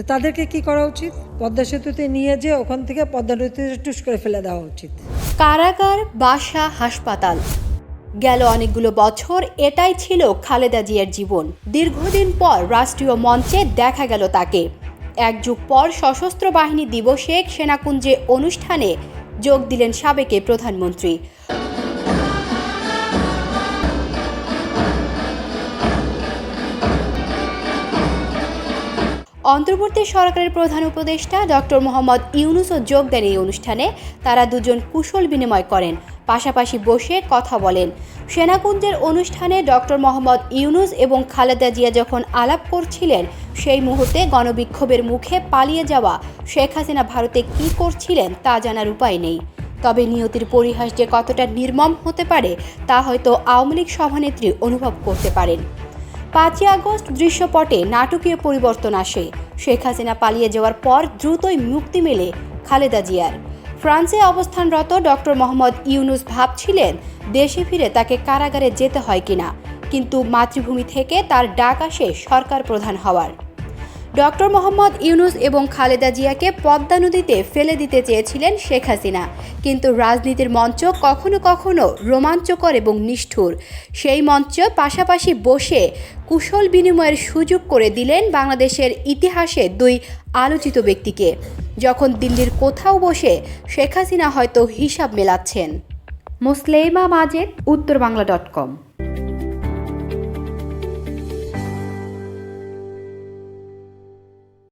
তো তাদেরকে কি করা উচিত? পদ্মা সেতুতে নিয়ে যে ওখান থেকে পদ্মা নদীতে টুস করে ফেলে দেওয়া উচিত। কারাগার, বাসা, হাসপাতাল। গেল অনেকগুলো বছর, এটাই ছিল খালেদা জিয়ার জীবন। দীর্ঘদিন পর রাষ্ট্রীয় মঞ্চে দেখা গেল তাকে। এক যুগ পর সশস্ত্র বাহিনী দিবসে সেনাকুঞ্জে অনুষ্ঠানে যোগ দিলেন সাবেকে প্রধানমন্ত্রী। অন্তর্বর্তী সরকারের প্রধান উপদেষ্টা ডক্টর মোহাম্মদ ইউনুসও যোগ দেন এই অনুষ্ঠানে। তারা দুজন কুশল বিনিময় করেন, পাশাপাশি বসে কথা বলেন। সেনাকুঞ্জের অনুষ্ঠানে ডক্টর মোহাম্মদ ইউনুস এবং খালেদা জিয়া যখন আলাপ করছিলেন, সেই মুহূর্তে গণবিক্ষোভের মুখে পালিয়ে যাওয়া শেখ হাসিনা ভারতে কী করছিলেন তা জানার উপায় নেই। তবে নিয়তির পরিহাস যে কতটা নির্মম হতে পারে, তা হয়তো আওয়ামী লীগ সভানেত্রী অনুভব করতে পারেন। পাঁচই আগস্ট দৃশ্যপটে নাটকীয় পরিবর্তন আসে। শেখ হাসিনা পালিয়ে যাওয়ার পর দ্রুতই মুক্তি মেলে খালেদা জিয়ার। ফ্রান্সে অবস্থানরত ডক্টর মোহাম্মদ ইউনুস ভাবছিলেন দেশে ফিরে তাকে কারাগারে যেতে হয় কিনা। কিন্তু মাতৃভূমি থেকে তার ডাক আসে সরকার প্রধান হওয়ার। ডক্টর মোহাম্মদ ইউনুস এবং খালেদা জিয়াকে পদ্মা নদীতে ফেলে দিতে চেয়েছিলেন শেখ হাসিনা। কিন্তু রাজনীতির মঞ্চ কখনো কখনো রোমাঞ্চকর এবং নিষ্ঠুর। সেই মঞ্চ পাশাপাশি বসে কুশল বিনিময়ের সুযোগ করে দিলেন বাংলাদেশের ইতিহাসে দুই আলোচিত ব্যক্তিকে। যখন দিল্লির কোথাও বসে শেখ হাসিনা হয়তো হিসাব মেলাচ্ছেন। মুসলেমা মাজেদ, উত্তর বাংলা ডট কম।